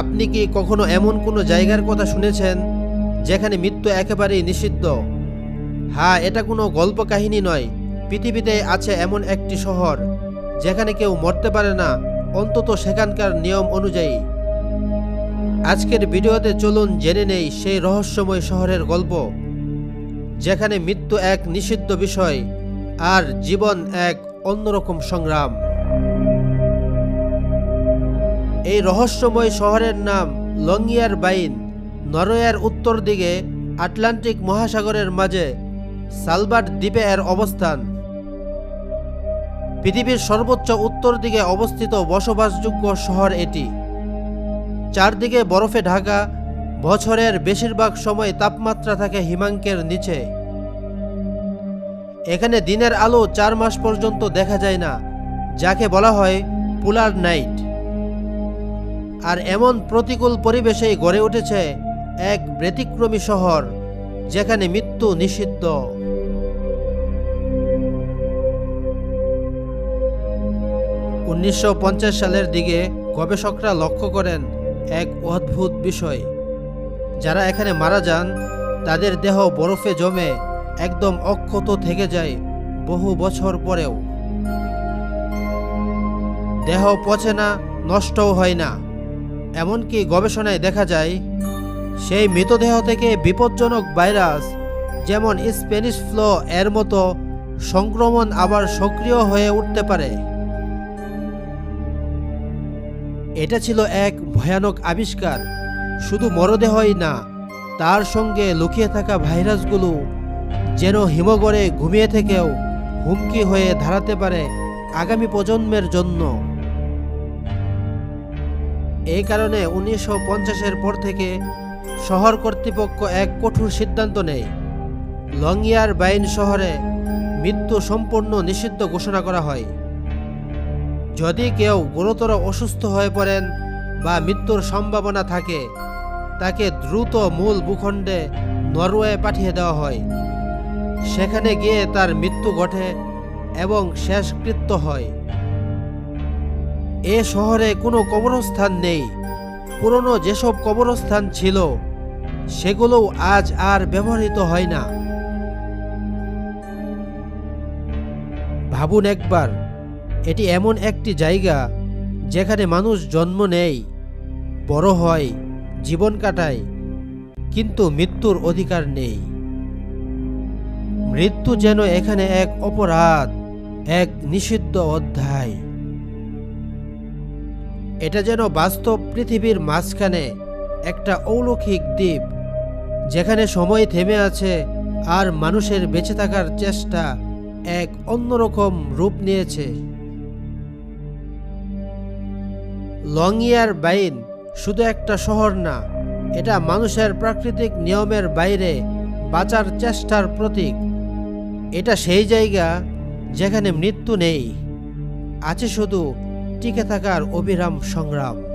আপনি কি কখনো এমন কোনো জায়গার কথা শুনেছেন যেখানে মৃত্যু একেবারেই নিষিদ্ধ? হ্যাঁ এটা কোনো গল্প কাহিনী নয়। পৃথিবীতে আছে এমন একটি শহর যেখানে কেউ মরতে পারে না, অন্তত সেখানকার নিয়ম অনুযায়ী। আজকের ভিডিওতে চলুন জেনে নেই সেই রহস্যময় শহরের গল্প, যেখানে মৃত্যু এক নিষিদ্ধ বিষয় আর জীবন এক অন্যরকম সংগ্রাম। এই রহস্যময় শহরের নাম লংইয়ার বাইন, নরওয়ের উত্তর দিকে আটলান্টিক মহাসাগরের মাঝে সালবার্ট দ্বীপে এর অবস্থান। পৃথিবীর সর্বোচ্চ উত্তর দিকে অবস্থিত বসবাসযোগ্য শহর এটি। চারদিকে বরফে ঢাকা, বছরের বেশিরভাগ সময় তাপমাত্রা থাকে হিমাঙ্কের নিচে। এখানে দিনের আলো চার মাস পর্যন্ত দেখা যায় না, যাকে বলা হয় পুলার নাইট। আর এমন প্রতিকূল পরিবেশেই গড়ে উঠেছে এক ব্যতিক্রমী শহর, যেখানে মৃত্যু নিষিদ্ধ। উনিশশো পঞ্চাশ সালের দিকে গবেষকরা লক্ষ্য করেন এক অদ্ভুত বিষয়। যারা এখানে মারা যান, তাদের দেহ বরফে জমে একদম অক্ষত থেকে যায় বহু বছর পরেও। দেহ পচে না, নষ্টও হয় না। এমনকি গবেষণায় দেখা যায়, সেই মৃতদেহ থেকে বিপজ্জনক ভাইরাস, যেমন স্প্যানিশ ফ্লো এর মতো, সংক্রমণ আবার সক্রিয় হয়ে উঠতে পারে। এটা ছিল এক ভয়ানক আবিষ্কার। শুধু মরদেহই না, তার সঙ্গে লুকিয়ে থাকা ভাইরাসগুলো যেন হিমগড়ে ঘুমিয়ে থেকেও হুমকি হয়ে দাঁড়াতে পারে আগামী প্রজন্মের জন্য। এই কারণে উনিশশো পঞ্চাশের পর থেকে শহর কর্তৃপক্ষ এক কঠোর সিদ্ধান্ত নেয়। লংইয়ার বাইন শহরে মৃত্যু সম্পূর্ণ নিষিদ্ধ ঘোষণা করা হয়। যদি কেউ গুরুতর অসুস্থ হয়ে পড়েন বা মৃত্যুর সম্ভাবনা থাকে, তাকে দ্রুত মূল ভূখণ্ডে নরওয়ে পাঠিয়ে দেওয়া হয়। সেখানে গিয়ে তার মৃত্যু ঘটে এবং শেষকৃত্য হয়। এ শহরে কোনো কবরস্থান নেই। পুরনো যেসব কবরস্থান ছিল, সেগুলোও আজ আর ব্যবহৃত হয় না। ভাবুন একবার, এটি এমন একটি জায়গা যেখানে মানুষ জন্ম নেয়, বড় হয়, জীবন কাটায়, কিন্তু মৃত্যুর অধিকার নেই। মৃত্যু যেন এখানে এক অপরাধ, এক নিষিদ্ধ অধ্যায়। এটা যেন বাস্তব পৃথিবীর মাঝখানে একটা অলৌকিক দ্বীপ, যেখানে সময় থেমে আছে আর মানুষের বেঁচে থাকার চেষ্টা এক অন্যরকম রূপ নিয়েছে। লংইয়ার বাইন শুধু একটা শহর না, এটা মানুষের প্রাকৃতিক নিয়মের বাইরে বাঁচার চেষ্টার প্রতীক। এটা সেই জায়গা যেখানে মৃত্যু নেই, আছে শুধু টিকে থাকার অবিরাম সংগ্রাম।